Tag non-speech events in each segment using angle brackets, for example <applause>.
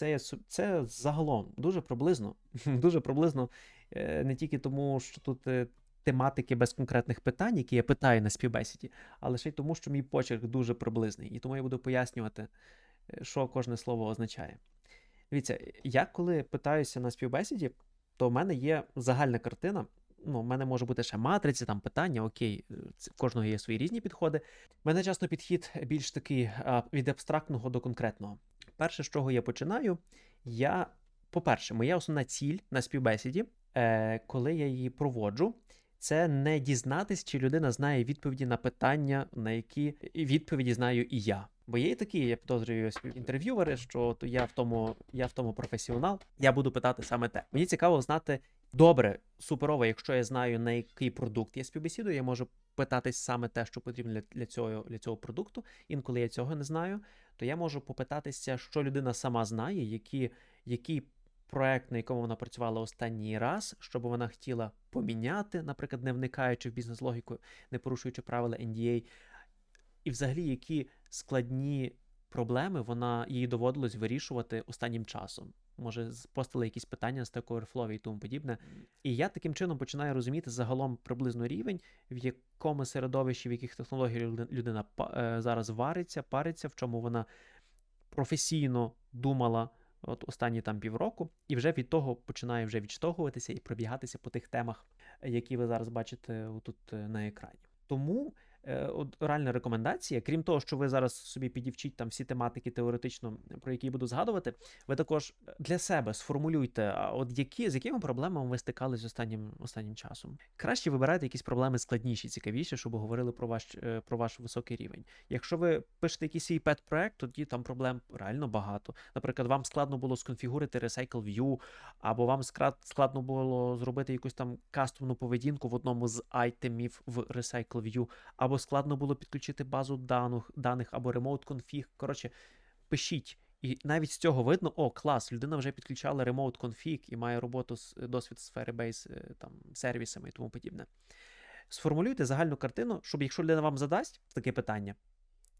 це, це загалом дуже приблизно. <laughs> Дуже приблизно е, не тільки тому, що тут е, тематики без конкретних питань, які я питаю на співбесіді, але ще й тому, що мій почерк дуже приблизний. І тому я буду пояснювати, е, що кожне слово означає. Дивіться, я коли питаюся на співбесіді, то в мене є загальна картина. Ну, в мене може бути ще матриці, там питання, окей, в кожного є свої різні підходи. У мене часто підхід більш такий від абстрактного до конкретного. Перше, з чого я починаю, я, по-перше, моя основна ціль на співбесіді, е, коли я її проводжу, це не дізнатись, чи людина знає відповіді на питання, на які відповіді знаю і я. Бо є і такі, я підозрюю інтерв'ювери, що то я в тому, я в тому професіонал, я буду питати саме те. Мені цікаво знати добре, суперово, якщо я знаю на який продукт я співбесідую, я можу питатись саме те, що потрібно для, цього, для цього продукту. Інколи я цього не знаю, то я можу попитатися, що людина сама знає, які, який проект, на якому вона працювала останній раз, що би вона хотіла поміняти, наприклад, не вникаючи в бізнес-логіку, не порушуючи правила NDA, і взагалі які складні проблеми вона їй доводилось вирішувати останнім часом. Може, постали якісь питання з Stack Overflow і тому подібне. І я таким чином починаю розуміти загалом приблизно рівень, в якому середовищі, в яких технологій люд- людина е, зараз вариться, париться, в чому вона професійно думала от останні там півроку, і вже від того починає вже відштовхуватися і пробігатися по тих темах, які ви зараз бачите тут на екрані. Тому е, от реальна рекомендація, крім того, що ви зараз собі підівчіть там всі тематики теоретично, про які я буду згадувати, ви також для себе сформулюйте, а от які з якими проблемами ви стикались останнім останнім часом. Краще вибирайте якісь проблеми складніші, цікавіші, щоб говорили про ваш е, про ваш високий рівень. Якщо ви пишете якийсь свій pet проект, тоді там проблем реально багато. Наприклад, вам складно було сконфігурити Recycle View, або вам складно було зробити якусь там кастомну поведінку в одному з айтемів в Recycle View, або складно було підключити базу даних, даних або remote config. Коротше, пишіть. І навіть з цього видно, о, клас, людина вже підключала remote config і має роботу з досвід з Firebase е, там, сервісами і тому подібне. Сформулюйте загальну картину, щоб якщо людина вам задасть таке питання,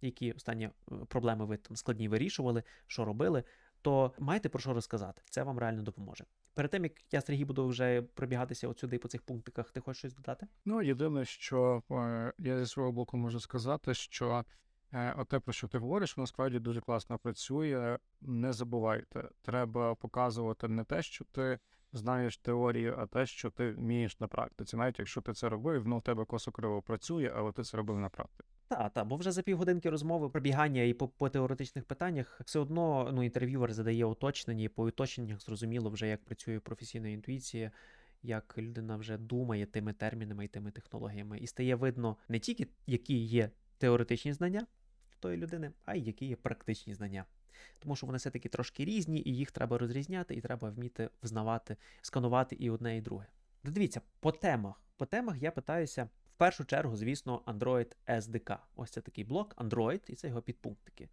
які останні е, проблеми ви там складні вирішували, що робили, то маєте про що розказати. Це вам реально допоможе. Перед тим, як я Сергій буду вже пробігатися от сюди по цих пунктиках, ти хочеш щось додати? Ну, єдине, що е, я зі свого боку можу сказати, що е, те, про що ти говориш, воно справді дуже класно працює. Не забувайте, треба показувати не те, що ти знаєш теорію, а те, що ти вмієш на практиці. Навіть якщо ти це робив, воно в тебе косо криво працює, але ти це робив на практиці. Та, та, бо вже за півгодинки розмови, пробігання і по, по теоретичних питаннях все одно ну, інтерв'юер задає уточнення, і по уточненнях зрозуміло вже, як працює професійна інтуїція, як людина вже думає тими термінами і тими технологіями. І стає видно не тільки, які є теоретичні знання тої людини, а й які є практичні знання. Тому що вони все-таки трошки різні, і їх треба розрізняти, і треба вміти взнавати, сканувати і одне, і друге. Дивіться, по темах. По темах я питаюся першу чергу, звісно, Android SDK. Ось це такий блок Android, і це його підпунктики.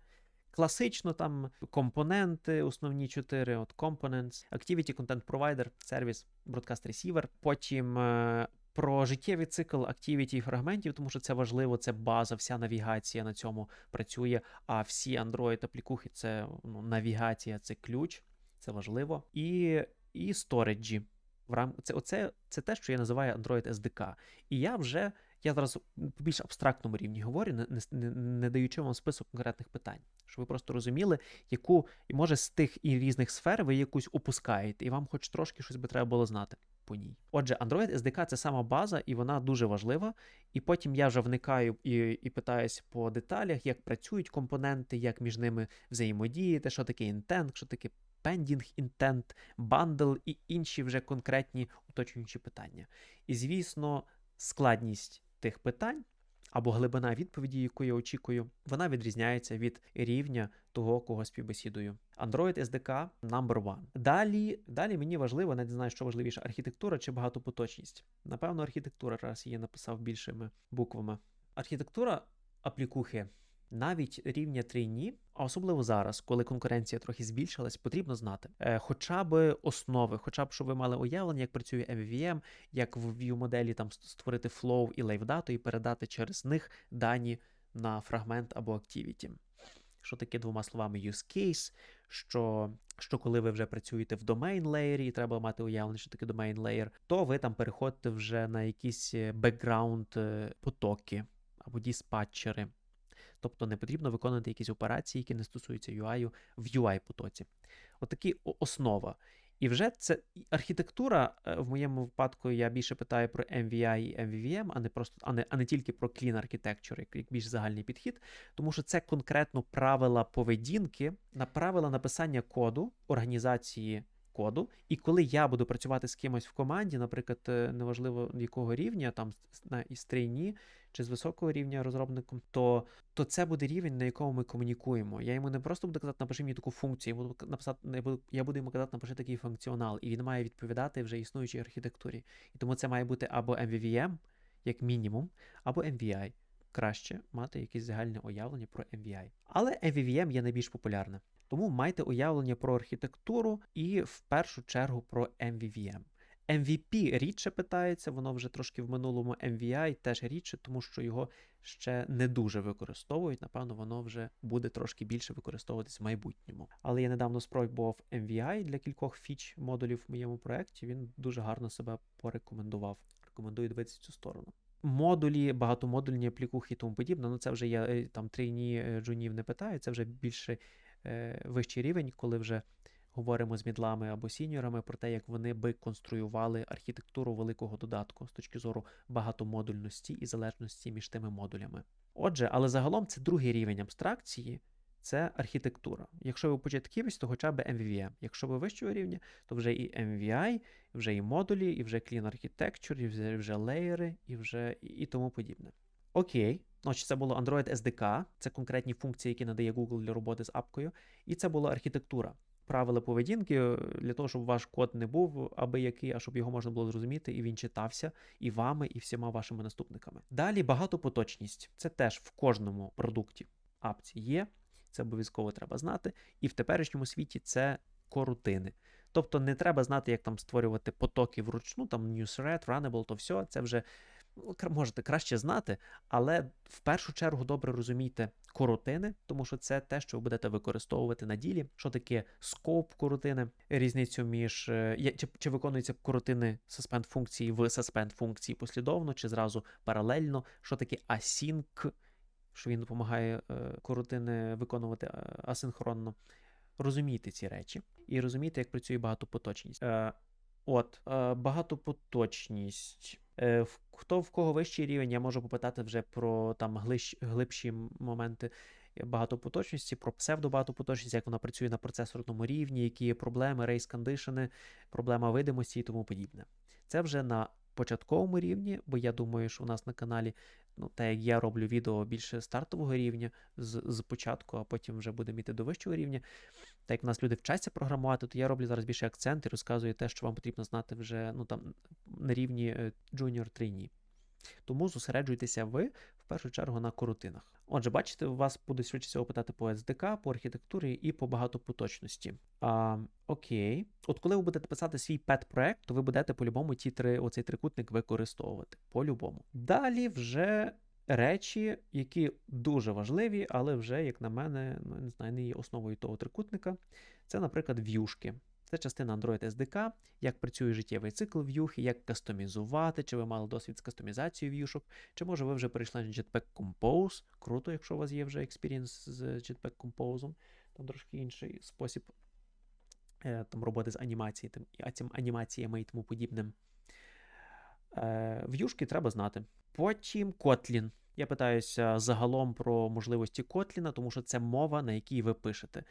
Класично там компоненти, основні чотири, от Components, Activity Content Provider, сервіс Broadcast Receiver. Потім е, про життєвий цикл Activity і фрагментів, тому що це важливо, це база, вся навігація на цьому працює. А всі Android аплікухи це ну, навігація, це ключ, це важливо. І, і сториджі. В рам... це, оце, це те, що я називаю Android SDK. І я вже я зараз по більш абстрактному рівні говорю, не, не, не даючи вам список конкретних питань, щоб ви просто розуміли, яку, і може з тих і різних сфер ви якусь опускаєте, і вам хоч трошки щось би треба було знати по ній. Отже, Android SDK це сама база, і вона дуже важлива. І потім я вже вникаю і, і питаюсь по деталях, як працюють компоненти, як між ними взаємодіяти, що таке intent, що таке pending intent, bundle і інші вже конкретні уточнюючі питання. І, звісно, складність тих питань або глибина відповіді, яку я очікую, вона відрізняється від рівня того, кого співбесідую. Android SDK number one. Далі, далі мені важливо, не знаю, що важливіше, архітектура чи багатопоточність. Напевно, архітектура, раз її написав більшими буквами. Архітектура аплікухи навіть рівня трійні, а особливо зараз, коли конкуренція трохи збільшилась, потрібно знати е, хоча б основи, хоча б щоб ви мали уявлення, як працює MVVM, як в view моделі там створити flow і лайвдату і передати через них дані на фрагмент або activity. Що таке двома словами use case, що, що коли ви вже працюєте в domain layer і треба мати уявлення, що таке domain layer, то ви там переходите вже на якісь background е, потоки або диспатчери. Тобто не потрібно виконувати якісь операції, які не стосуються UI в UI потоці. Отакі основа. І вже це архітектура, е, в моєму випадку я більше питаю про MVI і MVVM, а не просто а не, а не тільки про Clean Architecture, як, як більш загальний підхід, тому що це конкретно правила поведінки на правила написання коду, організації коду. І коли я буду працювати з кимось в команді, наприклад, е, неважливо якого рівня, там на із чи з високого рівня розробником, то, то це буде рівень, на якому ми комунікуємо. Я йому не просто буду казати, напиши мені таку функцію, я буду написати, я буду, я буду йому казати, напиши такий функціонал, і він має відповідати вже існуючій архітектурі. І тому це має бути або MVVM, як мінімум, або MVI. Краще мати якесь загальне уявлення про MVI. Але MVVM є найбільш популярне. Тому майте уявлення про архітектуру і в першу чергу про MVVM. MVP рідше питається, воно вже трошки в минулому MVI теж рідше, тому що його ще не дуже використовують. Напевно, воно вже буде трошки більше використовуватись в майбутньому. Але я недавно спробував MVI для кількох фіч модулів в моєму проєкті. Він дуже гарно себе порекомендував. Рекомендую дивитися цю сторону. Модулі, багатомодульні аплікухи і тому подібне. Ну це вже я е, там трійні е, джунів не питаю, це вже більше вищий рівень, коли вже говоримо з мідлами або сіньорами про те, як вони би конструювали архітектуру великого додатку з точки зору багатомодульності і залежності між тими модулями. Отже, але загалом це другий рівень абстракції. Це архітектура. Якщо ви початківець, то хоча б MVVM. Якщо ви вищого рівня, то вже і MVI, вже і модулі, і вже Clean Architecture, і вже, леєри, і вже і тому подібне. Окей, Отже, це було Android SDK, це конкретні функції, які надає Google для роботи з апкою, і це була архітектура. Правила поведінки е, для того, щоб ваш код не був аби який, а щоб його можна було зрозуміти, і він читався і вами, і всіма вашими наступниками. Далі багатопоточність. Це теж в кожному продукті апці є. Це обов'язково треба знати. І в теперішньому світі це корутини. Тобто не треба знати, як там створювати потоки вручну, там NewsRed, Runnable, то все, це вже ну, можете краще знати, але в першу чергу добре розумійте коротини, тому що це те, що ви будете використовувати на ділі. Що таке скоп коротини, різницю між е, чи, чи виконуються коротини suspend функції в suspend функції послідовно, чи зразу паралельно, що таке async, що він допомагає е, коротини виконувати е, асинхронно. Розумійте ці речі і розумійте, як працює багатопоточність. Е, от, е, багатопоточність. Е, хто в кого вищий рівень, я можу попитати вже про там глибші моменти багатопоточності, про псевдобагатопоточність, як вона працює на процесорному рівні, які є проблеми, рейс кондишени, проблема видимості і тому подібне. Це вже на початковому рівні, бо я думаю, що у нас на каналі, ну, те, як я роблю відео більше стартового рівня з, з початку, а потім вже будемо йти до вищого рівня. Так як в нас люди вчаться програмувати, то я роблю зараз більше акцент і розказую те, що вам потрібно знати вже ну, там, на рівні е, junior trainee. Тому зосереджуйтеся ви в першу чергу на коротинах. Отже, бачите, у вас буде швидше всього питати по SDK, по архітектурі і по багатопоточності. А, окей. От коли ви будете писати свій пет-проект, то ви будете по-любому ті три, оцей трикутник використовувати. По-любому. Далі вже речі, які дуже важливі, але вже, як на мене, ну, не знаю, не є основою того трикутника. Це, наприклад, в'юшки. Це частина Android SDK, як працює життєвий цикл в'юхи, як кастомізувати, чи ви мали досвід з кастомізацією в'юшок, чи може ви вже перейшли на Jetpack Compose. Круто, якщо у вас є вже експірієнс з Jetpack Compose. Там трошки інший спосіб е, там, роботи з анімації, тим, анімаціями і тому подібним. Е, в'юшки треба знати. Потім Kotlin. Я питаюся загалом про можливості Kotlin, тому що це мова, на якій ви пишете.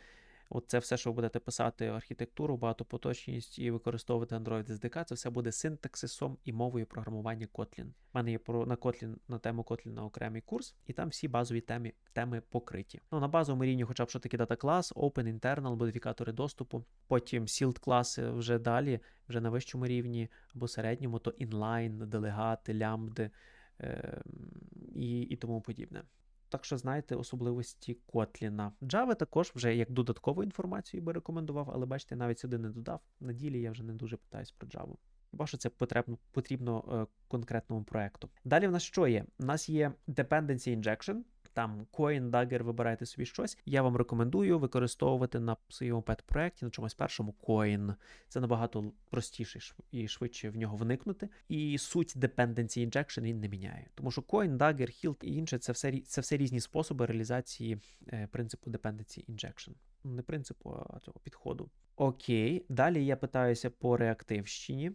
От це все, що ви будете писати архітектуру, багатопоточність і використовувати Android SDK, це все буде синтаксисом і мовою програмування Kotlin. У мене є про на Kotlin, на тему Kotlin на окремий курс, і там всі базові теми, теми покриті. Ну, на базовому рівні, хоча б що таке дата клас, Open, Internal, модифікатори доступу, потім Sealed класи вже далі, вже на вищому рівні або середньому, то inline, делегати, лямбди е, і, і тому подібне. Так що знаєте особливості Котліна. Java також вже як додаткову інформацію би рекомендував, але бачите, навіть сюди не додав. На ділі я вже не дуже питаюсь про Java. Хіба що це потрібно, потрібно е, конкретному проекту. Далі в нас що є? У нас є dependency injection. Там Coin, Dagger, вибирайте собі щось. Я вам рекомендую використовувати на своєму пет-проекті на чомусь першому Coin. Це набагато простіше і швидше в нього вникнути. І суть dependency injection він не міняє. Тому що Coin, Dagger, Hilt і інше це все, це все різні способи реалізації е, принципу dependency injection. Ну, Не принципу, а цього підходу. Окей, далі я питаюся по реактивщині.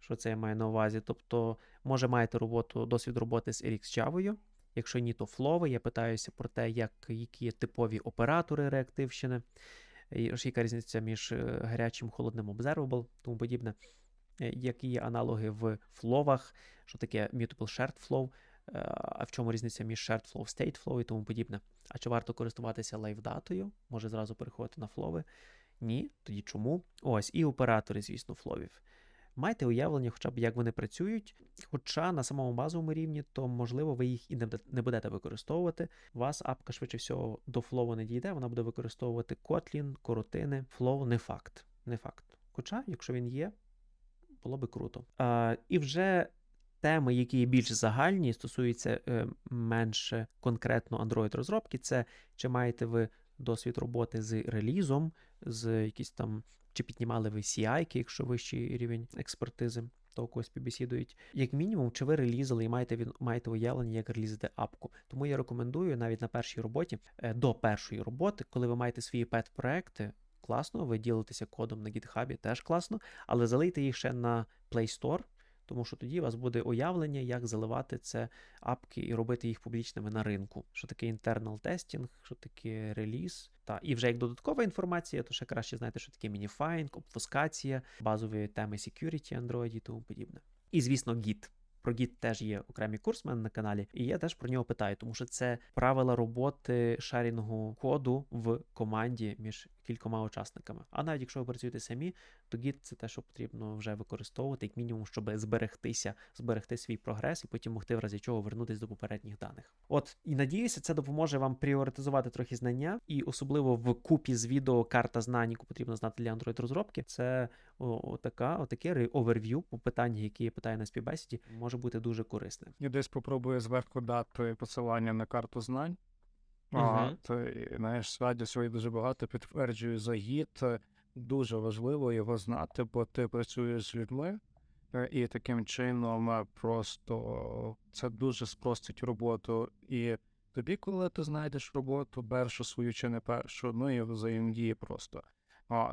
Що це я маю на увазі? Тобто, може, маєте роботу, досвід роботи з RX Java. Якщо ні, то Flow. Я питаюся про те, як, які є типові оператори реактивщини, яка різниця між е, гарячим, холодним observable, тому подібне. Е, Які є аналоги в фловах, що таке mutable shared flow, е, а в чому різниця між shared flow, state flow і тому подібне. А чи варто користуватися лайвдатою? Може зразу переходити на флови? Ні, тоді чому? Ось, і оператори, звісно, фловів. Майте уявлення, хоча б як вони працюють. Хоча на самому базовому рівні, то можливо ви їх і не будете використовувати. Вас апка швидше всього до флову не дійде, вона буде використовувати Kotlin, коротини, флоу не факт. Не факт. Хоча, якщо він є, було би круто. А, і вже теми, які є більш загальні, стосуються е, менше конкретно Android розробки, це чи маєте ви досвід роботи з релізом, з якісь там, чи піднімали ви CI, якщо вищий рівень експертизи, того когось побесідують. Як мінімум, чи ви релізали і маєте, маєте уявлення, як релізити апку. Тому я рекомендую навіть на першій роботі, е, до першої роботи, коли ви маєте свої пет-проекти, класно, ви ділитеся кодом на GitHub, теж класно, але залийте їх ще на Play Store, тому що тоді у вас буде уявлення, як заливати це апки і робити їх публічними на ринку. Що таке internal testing, що таке реліз. Та і вже як додаткова інформація, то ще краще знаєте, що таке мініфайнг, обфускація, базові теми security Android і тому подібне. І звісно, Git. Про Git теж є окремий курс в мене на каналі, і я теж про нього питаю, тому що це правила роботи шарінгу коду в команді між кількома учасниками. А навіть якщо ви працюєте самі, то Git це те, що потрібно вже використовувати, як мінімум, щоб зберегтися, зберегти свій прогрес і потім могти в разі чого вернутися до попередніх даних. От і надіюся, це допоможе вам пріоритизувати трохи знання, і особливо в купі з відео карта знань, яку потрібно знати для Android розробки. Це отака, отаке оверв'ю по питаннях, які я питаю на співбесіді, може бути дуже корисним. І десь попробую зверху дати посилання на карту знань. А, Мгм. то, і, знаєш, радіо сьогодні дуже багато підтверджую загід. Дуже важливо його знати, бо ти працюєш з людьми, е, і таким чином е, просто це дуже спростить роботу і тобі, коли ти знайдеш роботу, першу свою чи не першу, ну і взаємодії просто. А,